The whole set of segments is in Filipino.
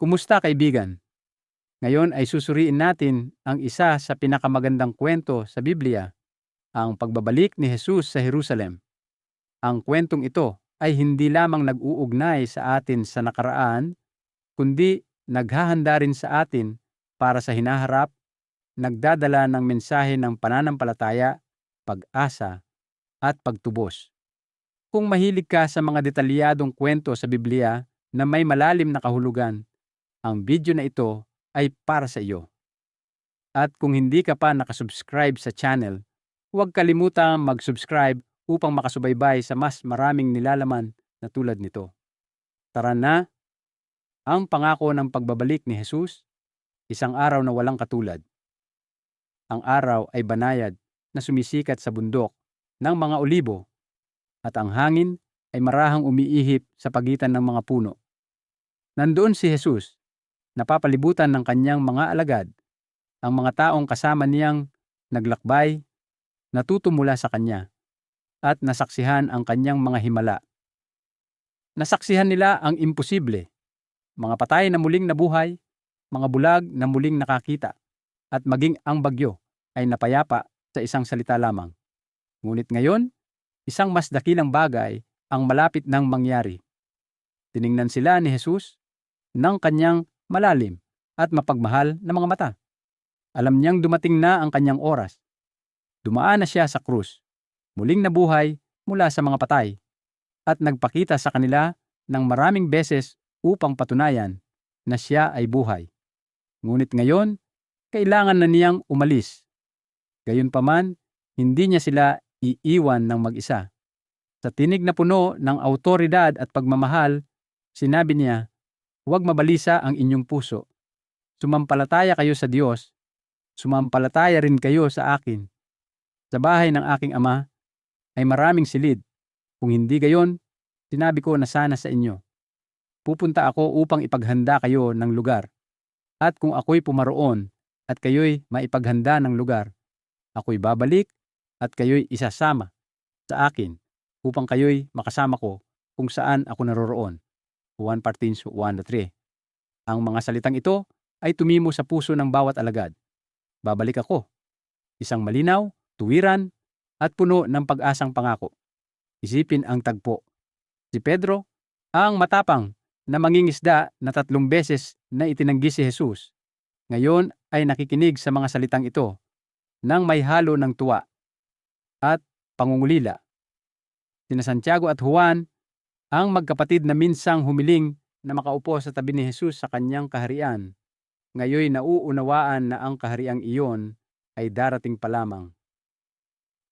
Kumusta kaibigan? Ngayon ay susuriin natin ang isa sa pinakamagandang kwento sa Biblia, ang pagbabalik ni Jesus sa Jerusalem. Ang kwentong ito ay hindi lamang nag-uugnay sa atin sa nakaraan, kundi naghahanda rin sa atin para sa hinaharap, nagdadala ng mensahe ng pananampalataya, pag-asa, at pagtubos. Kung mahilig ka sa mga detalyadong kwento sa Biblia na may malalim na kahulugan, ang video na ito ay para sa iyo. At kung hindi ka pa nakasubscribe sa channel, huwag kalimutang mag-subscribe upang makasubaybay sa mas maraming nilalaman na tulad nito. Tara na! Ang pangako ng pagbabalik ni Jesus, isang araw na walang katulad. Ang araw ay banayad na sumisikat sa bundok ng mga olibo at ang hangin ay marahang umiihip sa pagitan ng mga puno. Nandoon si Jesus napapalibutan ng kanyang mga alagad, ang mga taong kasama niyang naglakbay, natutumula sa kanya, at nasaksihan ang kanyang mga himala. Nasaksihan nila ang imposible, mga patay na muling nabuhay, mga bulag na muling nakakita, at maging ang bagyo ay napayapa sa isang salita lamang. Ngunit ngayon, isang mas dakilang bagay ang malapit nang mangyari. Tiningnan sila ni Jesus ng kanyang malalim at mapagmahal na mga mata. Alam niyang dumating na ang kanyang oras. Dumaan na siya sa krus, muling nabuhay mula sa mga patay, at nagpakita sa kanila ng maraming beses upang patunayan na siya ay buhay. Ngunit ngayon, kailangan na niyang umalis. Gayunpaman, hindi niya sila iiwan ng mag-isa. Sa tinig na puno ng autoridad at pagmamahal, sinabi niya, Huwag mabalisa ang inyong puso. Sumampalataya kayo sa Diyos. Sumampalataya rin kayo sa akin. Sa bahay ng aking ama ay maraming silid. Kung hindi gayon, sinabi ko na sana sa inyo. Pupunta ako upang ipaghanda kayo ng lugar. At kung ako'y pumaroon at kayo'y maipaghanda ng lugar, ako'y babalik at kayo'y isasama sa akin upang kayo'y makasama ko kung saan ako naroroon. 1 Partins 1-3. Ang mga salitang ito ay tumimo sa puso ng bawat alagad. Babalik ako. Isang malinaw, tuwiran, at puno ng pag-asang pangako. Isipin ang tagpo. Si Pedro, ang matapang na mangingisda na tatlong beses na itinanggi si Jesus, ngayon ay nakikinig sa mga salitang ito nang may halo ng tuwa at pangungulila. Sina Santiago at Juan ang magkapatid na minsang humiling na makaupo sa tabi ni Jesus sa kanyang kaharian, ngayoy nauunawaan na ang kahariang iyon ay darating pa lamang.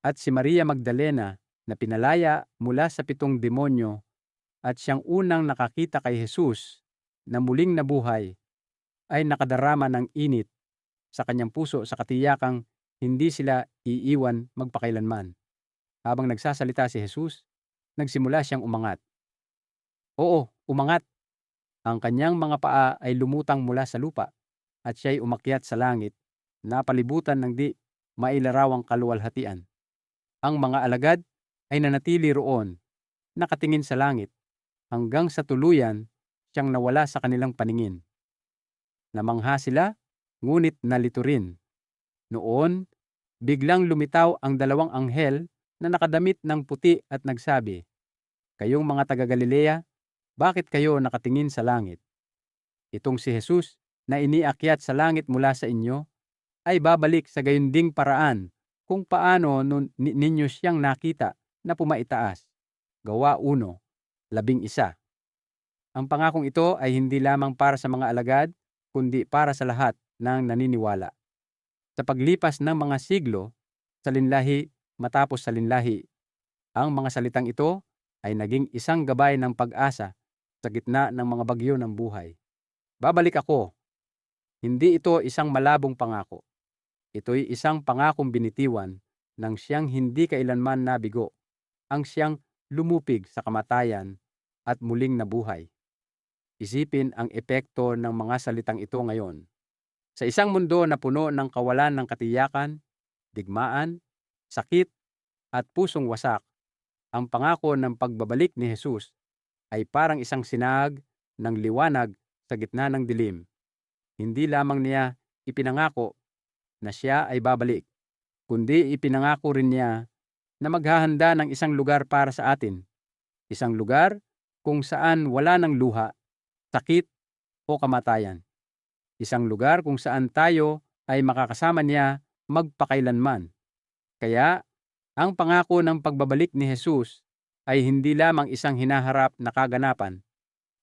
At si Maria Magdalena na pinalaya mula sa pitong demonyo at siyang unang nakakita kay Jesus na muling nabuhay ay nakadarama ng init sa kanyang puso sa katiyakang hindi sila iiwan magpakailanman. Habang nagsasalita si Jesus, nagsimula siyang umangat. Oo, umangat. Ang kanyang mga paa ay lumutang mula sa lupa at siya'y umakyat sa langit, napalibutan ng di mailarawang kaluwalhatian. Ang mga alagad ay nanatili roon, nakatingin sa langit, hanggang sa tuluyan siyang nawala sa kanilang paningin. Namangha sila, ngunit nalito rin. Noon, biglang lumitaw ang dalawang anghel na nakadamit ng puti at nagsabi, Kayong mga taga-Galilea, bakit kayo nakatingin sa langit? Itong si Jesus na iniakyat sa langit mula sa inyo ay babalik sa gayunding paraan kung paano nun, ninyo siyang nakita na pumaitaas. Gawa 1, labing isa. Ang pangakong ito ay hindi lamang para sa mga alagad, kundi para sa lahat ng naniniwala. Sa paglipas ng mga siglo, sa linlahi matapos sa linlahi, ang mga salitang ito ay naging isang gabay ng pag-asa sa gitna ng mga bagyo ng buhay. Babalik ako. Hindi ito isang malabong pangako. Ito'y isang pangakong binitiwan ng siyang hindi kailanman nabigo, ang siyang lumupig sa kamatayan at muling nabuhay. Isipin ang epekto ng mga salitang ito ngayon. Sa isang mundo na puno ng kawalan ng katiyakan, digmaan, sakit, at pusong wasak, ang pangako ng pagbabalik ni Jesus ay parang isang sinag ng liwanag sa gitna ng dilim. Hindi lamang niya ipinangako na siya ay babalik, kundi ipinangako rin niya na maghahanda ng isang lugar para sa atin. Isang lugar kung saan wala ng luha, sakit o kamatayan. Isang lugar kung saan tayo ay makakasama niya magpakailanman. Kaya, ang pangako ng pagbabalik ni Jesus ay hindi lamang isang hinaharap na kaganapan.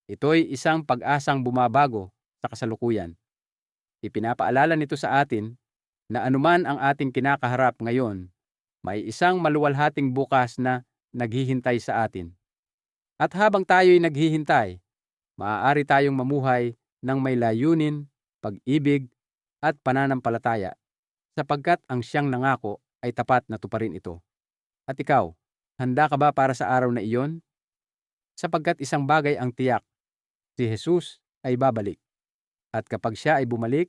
Ito'y isang pag-asang bumabago sa kasalukuyan. Ipinapaalala nito sa atin na anuman ang ating kinakaharap ngayon, may isang maluwalhating bukas na naghihintay sa atin. At habang tayo'y naghihintay, maaari tayong mamuhay ng may layunin, pag-ibig, at pananampalataya sapagkat ang siyang nangako ay tapat na tuparin ito. At ikaw, handa ka ba para sa araw na iyon? Sapagkat isang bagay ang tiyak, si Jesus ay babalik. At kapag siya ay bumalik,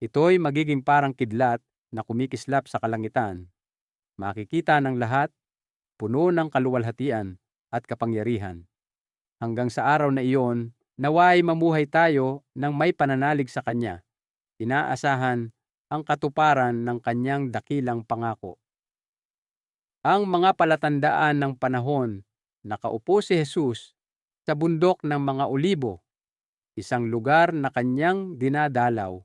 ito'y magiging parang kidlat na kumikislap sa kalangitan. Makikita ng lahat, puno ng kaluwalhatian at kapangyarihan. Hanggang sa araw na iyon, naway mamuhay tayo ng may pananalig sa Kanya. Inaasahan ang katuparan ng Kanyang dakilang pangako. Ang mga palatandaan ng panahon, nakaupo si Jesus sa bundok ng mga olibo, isang lugar na kanyang dinadalaw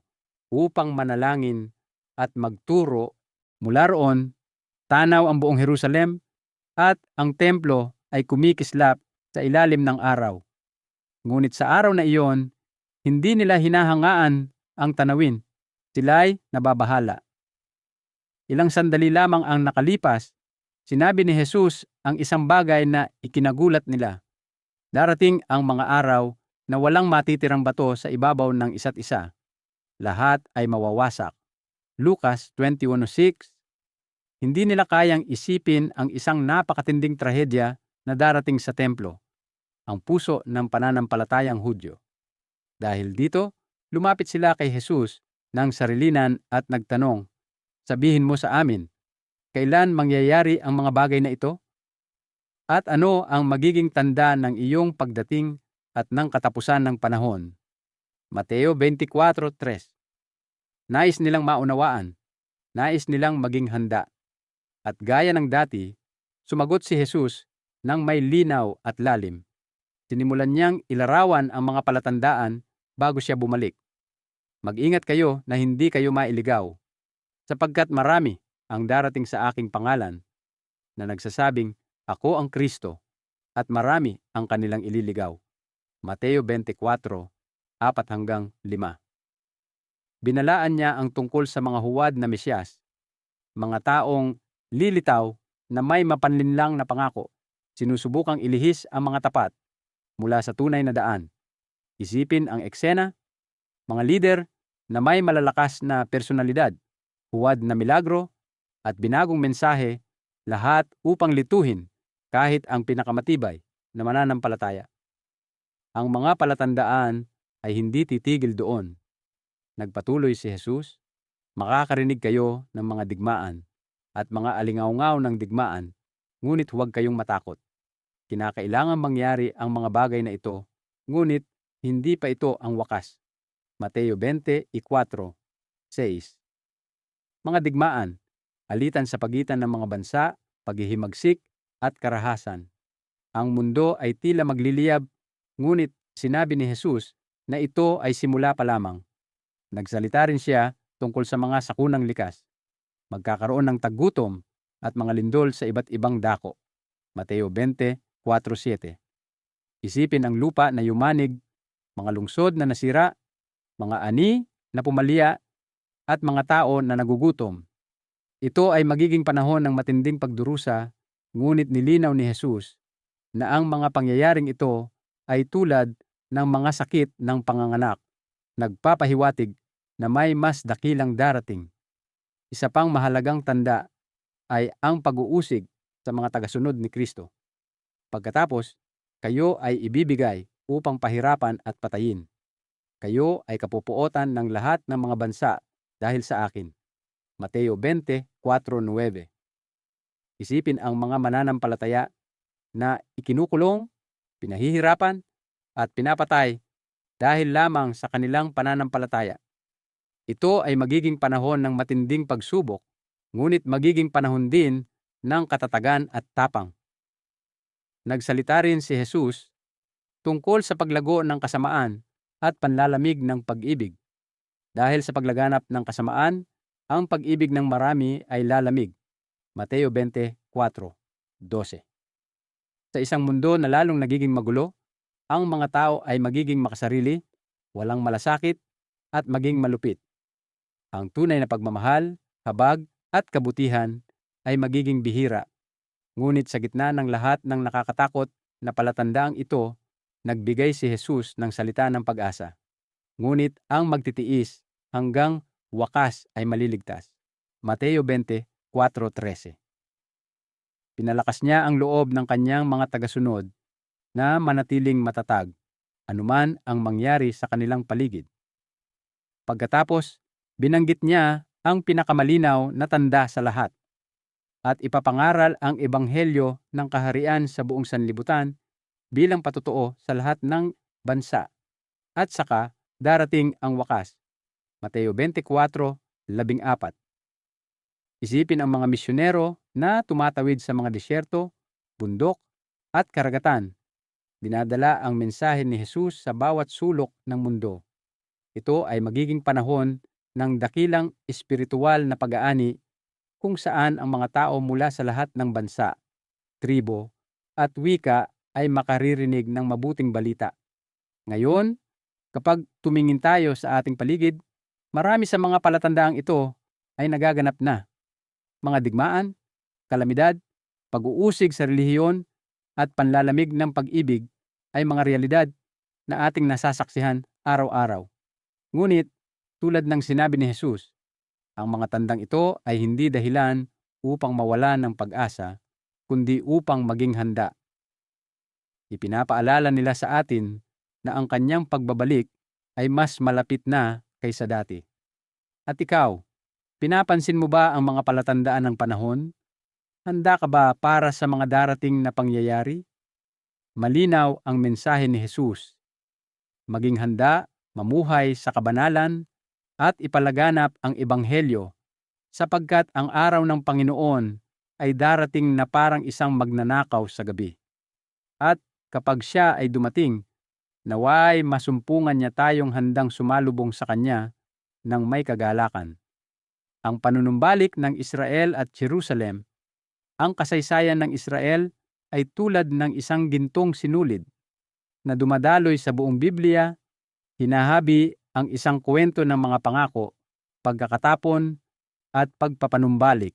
upang manalangin at magturo. Mula roon, tanaw ang buong Jerusalem at ang templo ay kumikislap sa ilalim ng araw. Ngunit sa araw na iyon, hindi nila hinahangaan ang tanawin. Sila'y nababahala. Ilang sandali lamang ang nakalipas, sinabi ni Jesus ang isang bagay na ikinagulat nila. Darating ang mga araw na walang matitirang bato sa ibabaw ng isa't isa. Lahat ay mawawasak. Lucas 21.6 Hindi nila kayang isipin ang isang napakatinding trahedya na darating sa templo, ang puso ng pananampalatayang Hudyo. Dahil dito, lumapit sila kay Jesus ng sarilinan at nagtanong, Sabihin mo sa amin, kailan mangyayari ang mga bagay na ito? At ano ang magiging tanda ng iyong pagdating at ng katapusan ng panahon? Mateo 24.3 Nais nilang maunawaan, nais nilang maging handa. At gaya ng dati, sumagot si Jesus ng may linaw at lalim. Sinimulan niyang ilarawan ang mga palatandaan bago siya bumalik. Mag-ingat kayo na hindi kayo mailigaw, sapagkat marami ang darating sa aking pangalan na nagsasabing, Ako ang Kristo, at marami ang kanilang ililigaw. Mateo 24, 4 hanggang 5. Binalaan niya ang tungkol sa mga huwad na Mesyas, mga taong lilitaw na may mapanlinlang na pangako, sinusubukang ilihis ang mga tapat mula sa tunay na daan. Isipin ang eksena, mga lider na may malalakas na personalidad, huwad na milagro, at binagong mensahe, lahat upang lituhin kahit ang pinakamatibay na mananampalataya. Ang mga palatandaan ay hindi titigil doon. Nagpatuloy si Jesus, makakarinig kayo ng mga digmaan at mga alingaungaw ng digmaan, ngunit huwag kayong matakot. Kinakailangan mangyari ang mga bagay na ito, ngunit hindi pa ito ang wakas. Mateo 20, 4, 6 Mga digmaan, alitan sa pagitan ng mga bansa, paghihimagsik, at karahasan. Ang mundo ay tila magliliyab, ngunit sinabi ni Jesus na ito ay simula pa lamang. Nagsalita rin siya tungkol sa mga sakunang likas. Magkakaroon ng taggutom at mga lindol sa iba't ibang dako. Mateo 20, 4-7 Isipin ang lupa na yumanig, mga lungsod na nasira, mga ani na pumalya, at mga tao na nagugutom. Ito ay magiging panahon ng matinding pagdurusa, ngunit nilinaw ni Jesus na ang mga pangyayaring ito ay tulad ng mga sakit ng panganganak, nagpapahiwatig na may mas dakilang darating. Isa pang mahalagang tanda ay ang pag-uusig sa mga tagasunod ni Kristo. Pagkatapos, kayo ay ibibigay upang pahirapan at patayin. Kayo ay kapupuotan ng lahat ng mga bansa dahil sa akin. Mateo 20:4-9 Isipin ang mga mananampalataya na ikinukulong, pinahihirapan, at pinapatay dahil lamang sa kanilang pananampalataya. Ito ay magiging panahon ng matinding pagsubok, ngunit magiging panahon din ng katatagan at tapang. Nagsalita rin si Jesus tungkol sa paglago ng kasamaan at panlalamig ng pag-ibig. Dahil sa paglaganap ng kasamaan, ang pag-ibig ng marami ay lalamig. Mateo 24:12. Sa isang mundo na lalong nagiging magulo, ang mga tao ay magiging makasarili, walang malasakit, at maging malupit. Ang tunay na pagmamahal, habag, at kabutihan ay magiging bihira. Ngunit sa gitna ng lahat ng nakakatakot na palatandaang ito, nagbigay si Jesus ng salita ng pag-asa. Ngunit ang magtitiis hanggang wakas ay maliligtas. Mateo 20:4-13 Pinalakas niya ang loob ng kanyang mga tagasunod na manatiling matatag, anuman ang mangyari sa kanilang paligid. Pagkatapos, binanggit niya ang pinakamalinaw na tanda sa lahat at ipapangaral ang ebanghelyo ng kaharian sa buong sanlibutan bilang patotoo sa lahat ng bansa at saka darating ang wakas. Mateo 24:14. Isipin ang mga misyonero na tumatawid sa mga disyerto, bundok at karagatan. Dinadala ang mensahe ni Jesus sa bawat sulok ng mundo. Ito ay magiging panahon ng dakilang espiritual na pag-aani kung saan ang mga tao mula sa lahat ng bansa, tribo, at wika ay makaririnig ng mabuting balita. Ngayon, kapag tumingin tayo sa ating paligid, marami sa mga palatandaang ito ay nagaganap na. Mga digmaan, kalamidad, pag-uusig sa relihiyon, at panlalamig ng pag-ibig ay mga realidad na ating nasasaksihan araw-araw. Ngunit, tulad ng sinabi ni Jesus, ang mga tandang ito ay hindi dahilan upang mawala ng pag-asa, kundi upang maging handa. Ipinapaalala nila sa atin na ang kanyang pagbabalik ay mas malapit na kaysa dati. At ikaw, pinapansin mo ba ang mga palatandaan ng panahon? Handa ka ba para sa mga darating na pangyayari? Malinaw ang mensahe ni Jesus. Maging handa, mamuhay sa kabanalan, at ipalaganap ang ebanghelyo sapagkat ang araw ng Panginoon ay darating na parang isang magnanakaw sa gabi. At kapag siya ay dumating, naway masumpungan niya tayong handang sumalubong sa kanya ng may kagalakan. Ang panunumbalik ng Israel at Jerusalem, ang kasaysayan ng Israel ay tulad ng isang gintong sinulid na dumadaloy sa buong Biblia, hinahabi ang isang kwento ng mga pangako, pagkakatapon, at pagpapanumbalik.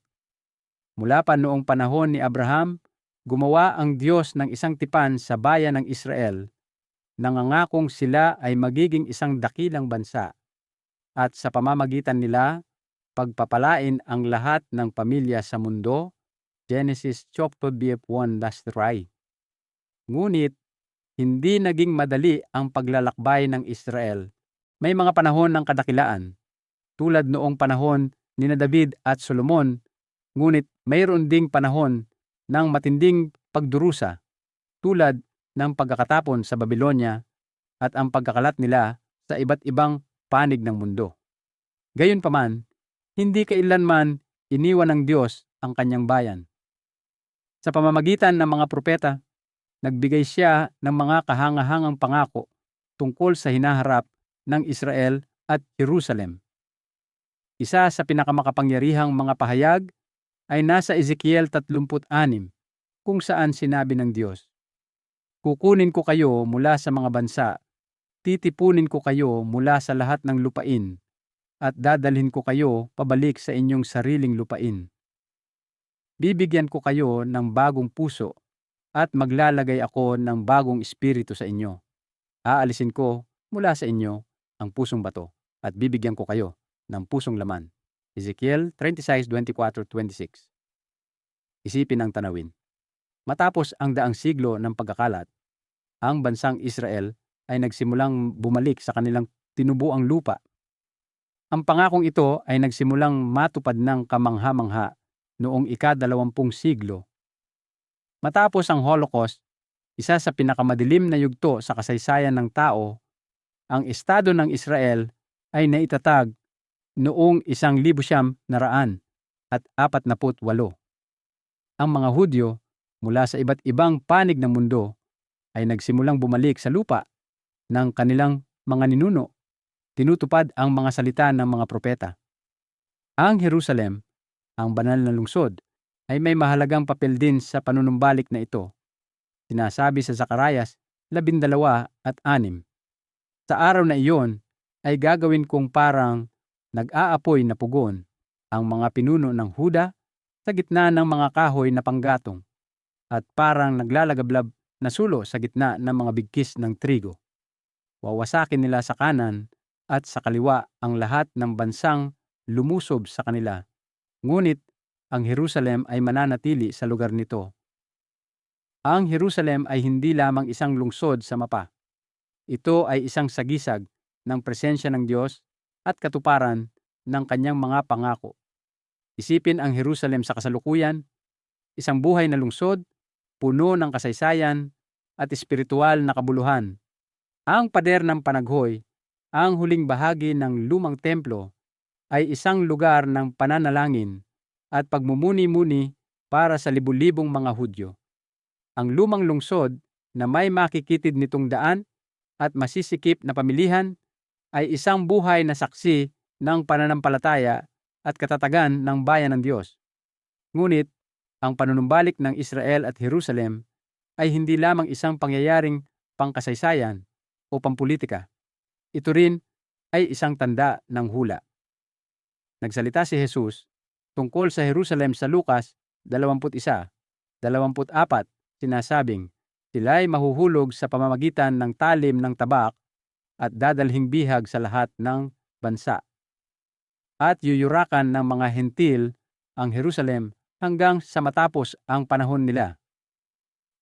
Mula pa noong panahon ni Abraham, gumawa ang Diyos ng isang tipan sa bayan ng Israel, nangangakong sila ay magiging isang dakilang bansa, at sa pamamagitan nila, pagpapalain ang lahat ng pamilya sa mundo, Genesis chapter 1 3. Ngunit, hindi naging madali ang paglalakbay ng Israel may mga panahon ng kadakilaan, tulad noong panahon ni David at Solomon, ngunit mayroon ding panahon ng matinding pagdurusa, tulad ng pagkakatapon sa Babylonia at ang pagkakalat nila sa iba't ibang panig ng mundo. Gayunpaman, hindi kailanman iniwan ng Diyos ang kanyang bayan. Sa pamamagitan ng mga propeta, nagbigay siya ng mga kahangahangang pangako tungkol sa hinaharap ng Israel at Jerusalem. Isa sa pinakamakapangyarihang mga pahayag ay nasa Ezekiel 36 kung saan sinabi ng Diyos, Kukunin ko kayo mula sa mga bansa, titipunin ko kayo mula sa lahat ng lupain, at dadalhin ko kayo pabalik sa inyong sariling lupain. Bibigyan ko kayo ng bagong puso at maglalagay ako ng bagong espiritu sa inyo. Aalisin ko mula sa inyo ang pusong bato at bibigyan ko kayo ng pusong laman. Ezekiel 36:24-26. Isipin ang tanawin. Matapos ang daang siglo ng pagkakalat, ang bansang Israel ay nagsimulang bumalik sa kanilang tinubuang lupa. Ang pangakong ito ay nagsimulang matupad ng kamangha-mangha noong ika-dalawampung siglo. Matapos ang Holocaust, isa sa pinakamadilim na yugto sa kasaysayan ng tao ang estado ng Israel ay naitatag noong isang libo siyam na raan at apat na put walo. Ang mga Hudyo mula sa iba't ibang panig ng mundo ay nagsimulang bumalik sa lupa ng kanilang mga ninuno. Tinutupad ang mga salita ng mga propeta. Ang Jerusalem, ang banal na lungsod, ay may mahalagang papel din sa panunumbalik na ito. Sinasabi sa Zacarias 12 at 6. Sa araw na iyon ay gagawin kong parang nag-aapoy na pugon ang mga pinuno ng Huda sa gitna ng mga kahoy na panggatong at parang naglalagablab na sulo sa gitna ng mga bigkis ng trigo. Wawasakin nila sa kanan at sa kaliwa ang lahat ng bansang lumusob sa kanila. Ngunit ang Jerusalem ay mananatili sa lugar nito. Ang Jerusalem ay hindi lamang isang lungsod sa mapa. Ito ay isang sagisag ng presensya ng Diyos at katuparan ng kanyang mga pangako. Isipin ang Jerusalem sa kasalukuyan, isang buhay na lungsod, puno ng kasaysayan at espiritual na kabuluhan. Ang pader ng panaghoy, ang huling bahagi ng lumang templo, ay isang lugar ng pananalangin at pagmumuni-muni para sa libu-libong mga Hudyo. Ang lumang lungsod na may makikitid nitong daan at masisikip na pamilihan ay isang buhay na saksi ng pananampalataya at katatagan ng bayan ng Diyos. Ngunit, ang panunumbalik ng Israel at Jerusalem ay hindi lamang isang pangyayaring pangkasaysayan o pampulitika. Ito rin ay isang tanda ng hula. Nagsalita si Jesus tungkol sa Jerusalem sa Lukas 21, 24 sinasabing, sila'y mahuhulog sa pamamagitan ng talim ng tabak at dadalhing bihag sa lahat ng bansa. At yuyurakan ng mga hentil ang Jerusalem hanggang sa matapos ang panahon nila.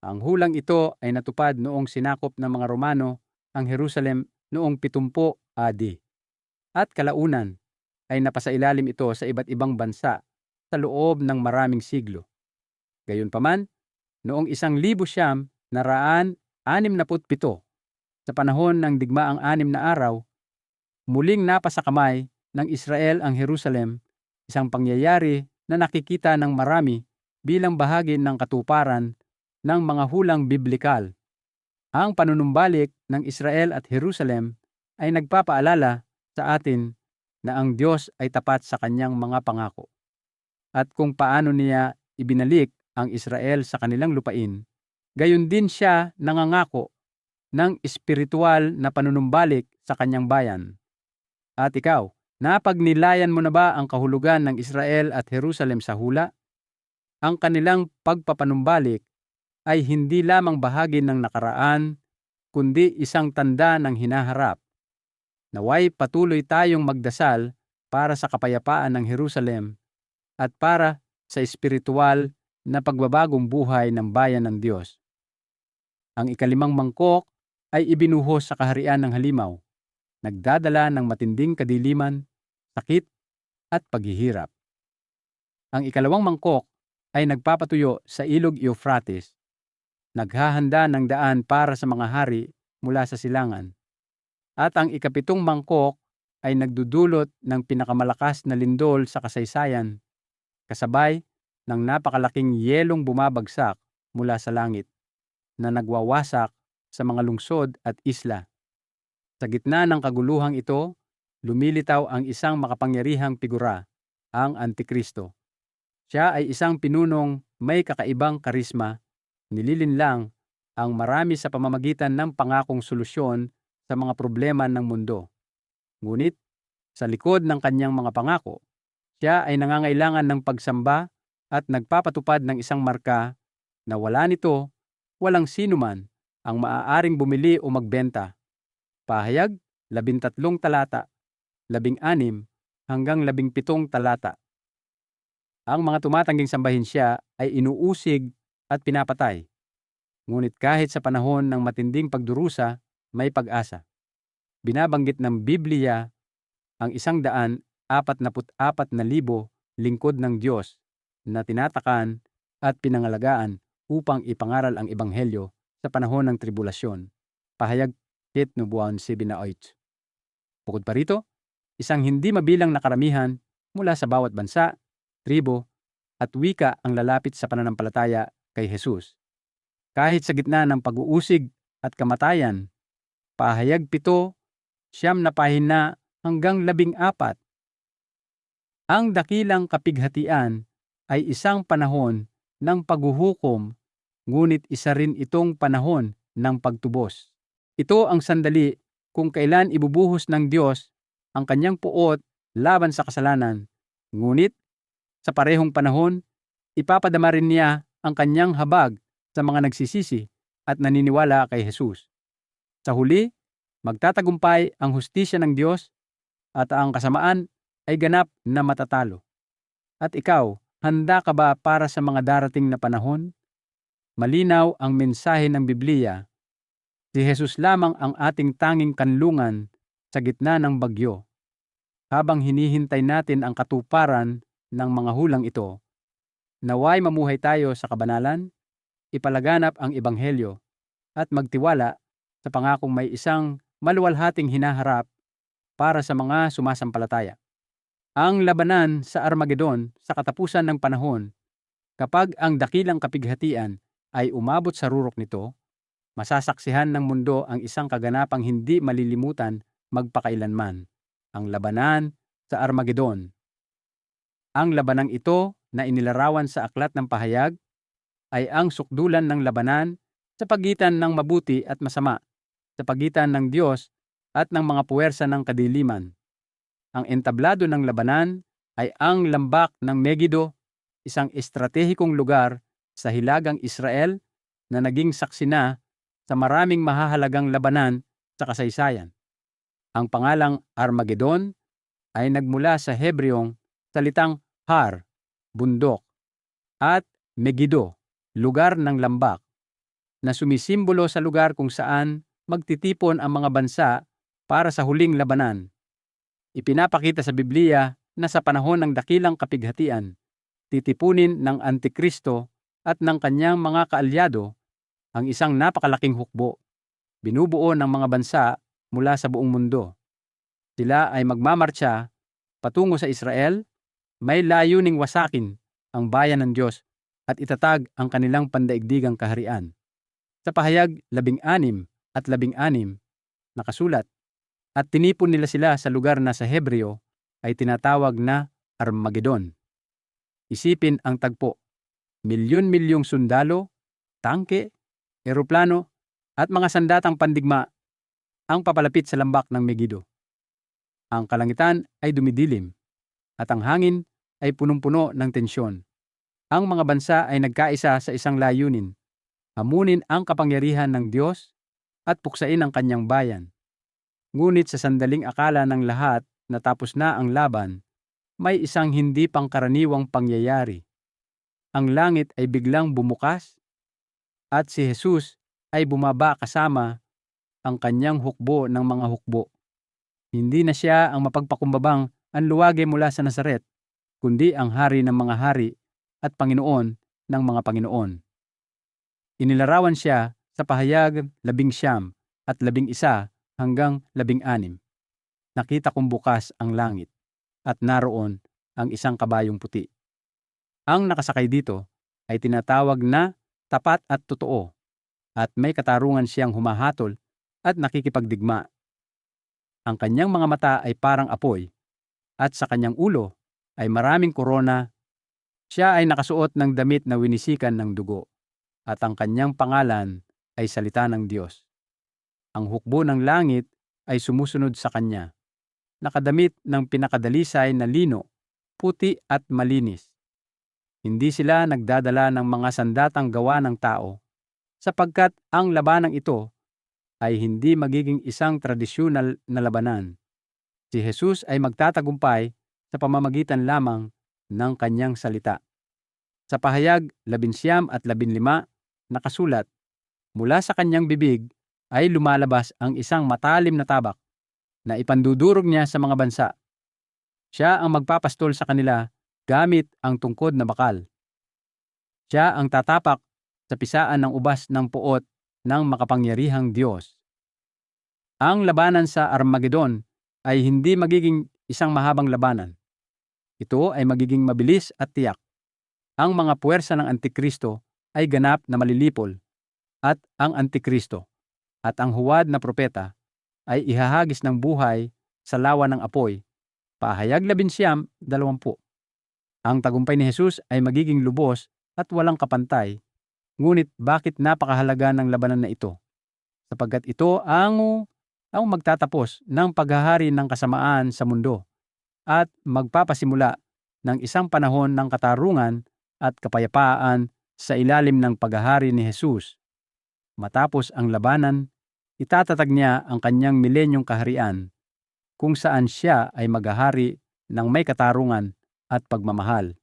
Ang hulang ito ay natupad noong sinakop ng mga Romano ang Jerusalem noong 70 AD. At kalaunan ay napasailalim ito sa iba't ibang bansa sa loob ng maraming siglo. Gayunpaman, noong isang libo siyam na raan anim na putpito sa panahon ng digmaang anim na araw, muling napasa kamay ng Israel ang Jerusalem, isang pangyayari na nakikita ng marami bilang bahagi ng katuparan ng mga hulang biblikal. Ang panunumbalik ng Israel at Jerusalem ay nagpapaalala sa atin na ang Diyos ay tapat sa kanyang mga pangako. At kung paano niya ibinalik ang Israel sa kanilang lupain, gayon din siya nangangako ng espiritual na panunumbalik sa kanyang bayan. At ikaw, napagnilayan mo na ba ang kahulugan ng Israel at Jerusalem sa hula? Ang kanilang pagpapanumbalik ay hindi lamang bahagi ng nakaraan, kundi isang tanda ng hinaharap. Naway patuloy tayong magdasal para sa kapayapaan ng Jerusalem at para sa espiritual na pagbabagong buhay ng bayan ng Diyos. Ang ikalimang mangkok ay ibinuhos sa kaharian ng halimaw, nagdadala ng matinding kadiliman, sakit, at paghihirap. Ang ikalawang mangkok ay nagpapatuyo sa ilog Euphrates, naghahanda ng daan para sa mga hari mula sa silangan. At ang ikapitong mangkok ay nagdudulot ng pinakamalakas na lindol sa kasaysayan, kasabay ng napakalaking yelong bumabagsak mula sa langit na nagwawasak sa mga lungsod at isla. Sa gitna ng kaguluhang ito, lumilitaw ang isang makapangyarihang figura, ang Antikristo. Siya ay isang pinunong may kakaibang karisma, nililinlang ang marami sa pamamagitan ng pangakong solusyon sa mga problema ng mundo. Ngunit, sa likod ng kanyang mga pangako, siya ay nangangailangan ng pagsamba at nagpapatupad ng isang marka na wala nito, walang sino man ang maaaring bumili o magbenta. Pahayag, labintatlong talata, labing anim hanggang labing pitong talata. Ang mga tumatangging sambahin siya ay inuusig at pinapatay. Ngunit kahit sa panahon ng matinding pagdurusa, may pag-asa. Binabanggit ng Biblia ang isang daan apat apat na libo lingkod ng Diyos na tinatakan at pinangalagaan upang ipangaral ang ebanghelyo sa panahon ng tribulasyon. Pahayag Kit no buwan 7 na 8. Bukod pa rito, isang hindi mabilang na karamihan mula sa bawat bansa, tribo, at wika ang lalapit sa pananampalataya kay Jesus. Kahit sa gitna ng pag-uusig at kamatayan, pahayag pito, siyam na pahina hanggang labing apat. Ang dakilang kapighatian ay isang panahon ng paghuhukom, ngunit isa rin itong panahon ng pagtubos. Ito ang sandali kung kailan ibubuhos ng Diyos ang kanyang puot laban sa kasalanan. Ngunit, sa parehong panahon, ipapadama rin niya ang kanyang habag sa mga nagsisisi at naniniwala kay Jesus. Sa huli, magtatagumpay ang hustisya ng Diyos at ang kasamaan ay ganap na matatalo. At ikaw, handa ka ba para sa mga darating na panahon? Malinaw ang mensahe ng Biblia. Si Jesus lamang ang ating tanging kanlungan sa gitna ng bagyo. Habang hinihintay natin ang katuparan ng mga hulang ito, naway mamuhay tayo sa kabanalan, ipalaganap ang ebanghelyo, at magtiwala sa pangakong may isang maluwalhating hinaharap para sa mga sumasampalataya. Ang labanan sa Armageddon sa katapusan ng panahon, kapag ang dakilang kapighatian ay umabot sa rurok nito, masasaksihan ng mundo ang isang kaganapang hindi malilimutan magpakailanman, ang labanan sa Armageddon. Ang labanang ito na inilarawan sa aklat ng pahayag ay ang sukdulan ng labanan sa pagitan ng mabuti at masama, sa pagitan ng Diyos at ng mga puwersa ng kadiliman. Ang entablado ng labanan ay ang lambak ng Megiddo, isang estratehikong lugar sa hilagang Israel na naging saksi na sa maraming mahahalagang labanan sa kasaysayan. Ang pangalang Armageddon ay nagmula sa Hebreong salitang har, bundok, at Megiddo, lugar ng lambak, na sumisimbolo sa lugar kung saan magtitipon ang mga bansa para sa huling labanan. Ipinapakita sa Biblia na sa panahon ng dakilang kapighatian, titipunin ng Antikristo at ng kanyang mga kaalyado ang isang napakalaking hukbo, binubuo ng mga bansa mula sa buong mundo. Sila ay magmamarcha patungo sa Israel, may layuning wasakin ang bayan ng Diyos at itatag ang kanilang pandaigdigang kaharian. Sa pahayag labing anim at labing anim, nakasulat, at tinipon nila sila sa lugar na sa Hebreo ay tinatawag na Armageddon. Isipin ang tagpo, milyon-milyong sundalo, tangke, eroplano, at mga sandatang pandigma ang papalapit sa lambak ng Megiddo. Ang kalangitan ay dumidilim at ang hangin ay punong-puno ng tensyon. Ang mga bansa ay nagkaisa sa isang layunin, hamunin ang kapangyarihan ng Diyos at puksain ang kanyang bayan. Ngunit sa sandaling akala ng lahat na tapos na ang laban, may isang hindi pangkaraniwang pangyayari. Ang langit ay biglang bumukas at si Jesus ay bumaba kasama ang kanyang hukbo ng mga hukbo. Hindi na siya ang mapagpakumbabang ang luwage mula sa Nazaret, kundi ang hari ng mga hari at Panginoon ng mga Panginoon. Inilarawan siya sa pahayag labing siyam at labing isa hanggang labing anim. Nakita kong bukas ang langit at naroon ang isang kabayong puti. Ang nakasakay dito ay tinatawag na tapat at totoo at may katarungan siyang humahatol at nakikipagdigma ang kanyang mga mata ay parang apoy, at sa kanyang ulo ay maraming korona. Siya ay nakasuot ng damit na winisikan ng dugo, at ang kanyang pangalan ay salita ng Diyos. Ang hukbo ng langit ay sumusunod sa kanya, nakadamit ng pinakadalisay na lino, puti at malinis. Hindi sila nagdadala ng mga sandatang gawa ng tao, sapagkat ang labanang ito ay hindi magiging isang tradisyonal na labanan. Si Jesus ay magtatagumpay sa pamamagitan lamang ng kanyang salita. Sa pahayag 11 at 15 nakasulat, mula sa kanyang bibig ay lumalabas ang isang matalim na tabak na ipandudurog niya sa mga bansa. Siya ang magpapastol sa kanila gamit ang tungkod na bakal. Siya ang tatapak sa pisaan ng ubas ng puot ng makapangyarihang Diyos. Ang labanan sa Armageddon ay hindi magiging isang mahabang labanan. Ito ay magiging mabilis at tiyak. Ang mga puwersa ng Antikristo ay ganap na malilipol at ang Antikristo at ang huwad na propeta ay ihahagis ng buhay sa lawa ng apoy. Pahayag labinsyam, dalawampu. Ang tagumpay ni Jesus ay magiging lubos at walang kapantay. Ngunit bakit napakahalaga ng labanan na ito? Sapagkat ito ang, ang magtatapos ng paghahari ng kasamaan sa mundo at magpapasimula ng isang panahon ng katarungan at kapayapaan sa ilalim ng paghahari ni Jesus. Matapos ang labanan, itatatag niya ang kanyang milenyong kaharian kung saan siya ay maghahari ng may katarungan at pagmamahal.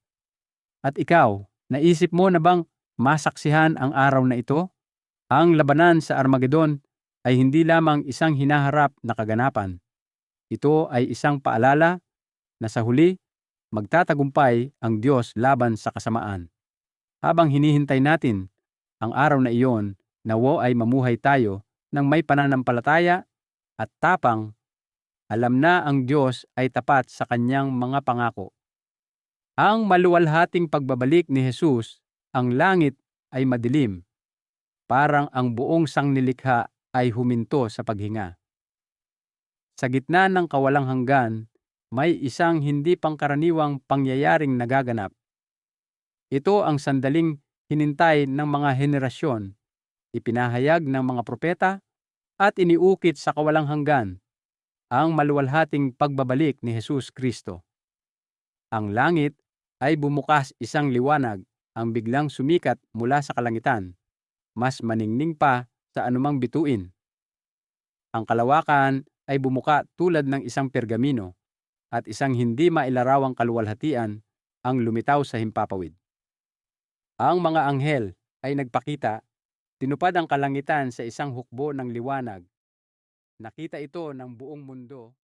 At ikaw, naisip mo na bang masaksihan ang araw na ito? Ang labanan sa Armageddon ay hindi lamang isang hinaharap na kaganapan. Ito ay isang paalala na sa huli, magtatagumpay ang Diyos laban sa kasamaan. Habang hinihintay natin ang araw na iyon, nawo ay mamuhay tayo ng may pananampalataya at tapang, alam na ang Diyos ay tapat sa kanyang mga pangako. Ang maluwalhating pagbabalik ni Jesus, ang langit ay madilim. Parang ang buong sangnilikha ay huminto sa paghinga. Sa gitna ng kawalang hanggan, may isang hindi pangkaraniwang pangyayaring nagaganap. Ito ang sandaling hinintay ng mga henerasyon, ipinahayag ng mga propeta at iniukit sa kawalang hanggan ang maluwalhating pagbabalik ni Jesus Kristo. Ang langit ay bumukas isang liwanag ang biglang sumikat mula sa kalangitan, mas maningning pa sa anumang bituin. Ang kalawakan ay bumuka tulad ng isang pergamino at isang hindi mailarawang kaluwalhatian ang lumitaw sa himpapawid. Ang mga anghel ay nagpakita, tinupad ang kalangitan sa isang hukbo ng liwanag. Nakita ito ng buong mundo